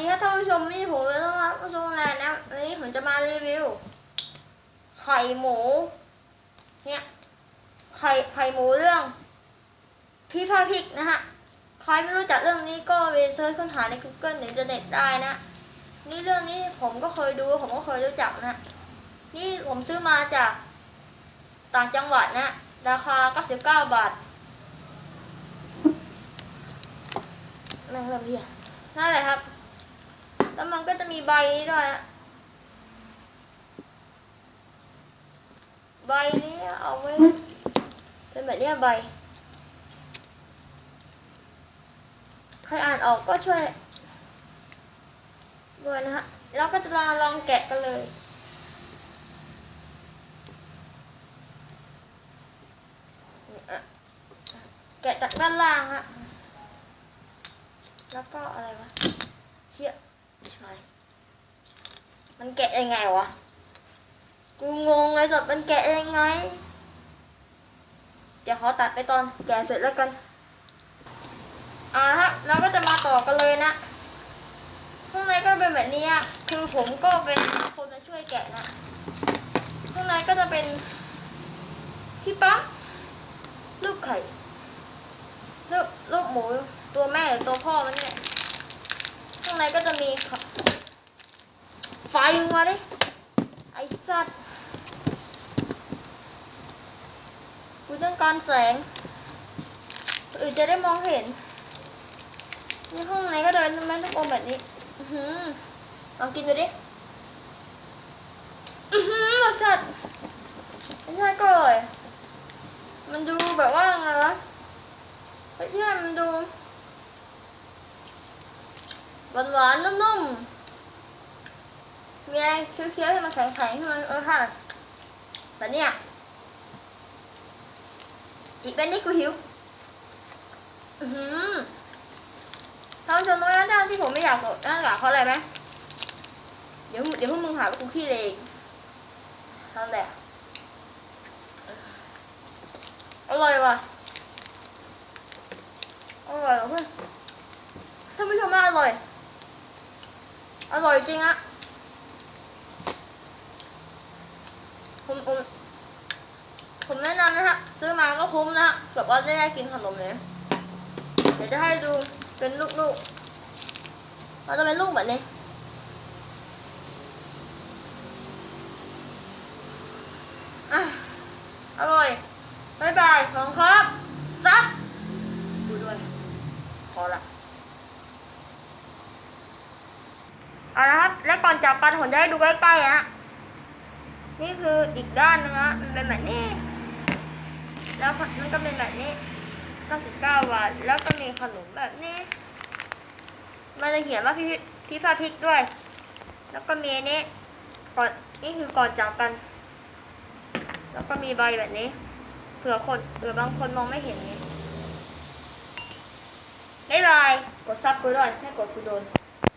ดีครับท่านผู้ชมนี่ผมเลยนะครับผู้ชมแลนด์นะวันนี้ผมจะมารีวิว ไข่หมู เนี่ยไข่ไข่หมูเรื่องพี่พาพิกนะฮะใครไม่รู้จักเรื่องนี้ก็ไปเซิร์ชค้นหาใน Google หรืออินเทอร์เน็ตได้นะ นี่เรื่องนี้ผมก็เคยดูผมก็เคยรู้จักนะ นี่ผมซื้อมาจากต่างจังหวัดนะ ราคา 99 บาทแม่งเริ่มเรียนั่นแหละครับ แล้วมันก็จะมีใบนี้ด้วยใบนี้เอาไว้ เป็นแบบเนี้ใบ ใครอ่านออกก็ช่วยด้วยนะฮะแล้วก็จะลองลองแกะกันเลยแกะจากด้านล่างฮะ แล้วก็อะไรวะเฮีย ใช่ มันแกะยังไงวะ กูงงเลยสัตว์มันแกะยังไง เดี๋ยวขอตัดไปตอนแกะเสร็จแล้วกันอ่าฮะเราก็จะมาต่อกันเลยนะข้างในก็เป็นแบบนี้อะคือผมก็เป็นคนมาช่วยแกะนะข้างในก็จะเป็นพี่ปั๊มลูกไข่ลูกลูกหมูตัวแม่หรือตัวพ่อมันเนี่ย ข้างในก็จะมีไฟมาดิ ไอ้สัตว์กูต้องการแสงอื่นจะได้มองเห็น นี่ห้องไหนก็เดินทำไมต้องโอมแบบนี้อือลองกินดูดิอือหือรสชาติไม่ใช่ก็เลยมันดูแบบว่าไงวะเฮ้ยเนี่ยมันดู หวานหวานๆนุ่มๆมีอะไรเคี้ยวๆให้มันแข็งๆให้มันเออค่ะแบบเนี้ยอีกเป็นนี่กูหิวอือหือท่านผู้ชมรู้ไหมด้านที่ผมไม่อยากกดด้านหลังเพราะอะไรไหมเดี๋ยวเดี๋ยวพวกมึงหาว่ากูขี้เลยนั่นแหละอร่อยว่ะอร่อยเพื่อนท่านผู้ชมว่าอร่อย อร่อยจริงอะผมผมผมแนะนำนะฮะ ซื้อมาก็คุ้มนะฮะแบบว่าจะได้กินขนมเลยเดี๋ยวจะให้ดูเป็นลูกๆเราจะเป็นลูกแบบนี้ อะ อร่อยบายบายของครับซับดูด้วย ขอละ เอาละครับแล้วก่อนจากกันผมจะให้ดูใกล้ๆนะนี่คืออีกด้านนึงนะมันเป็นแบบนี้ แล้วมันก็เป็นแบบนี้99บาทแล้วก็มีขนมแบบนี้ มันจะเขียนว่าพี่พี่พาพริกด้วย แล้วก็มีนนี้ก่อนนี่คือก่อนจากกัน แล้วก็มีใบแบบนี้เผื่อคนเผื่อบางคนมองไม่เห็นนี้บ๊ายบายกดซับกูด้วยให้กดกูโดน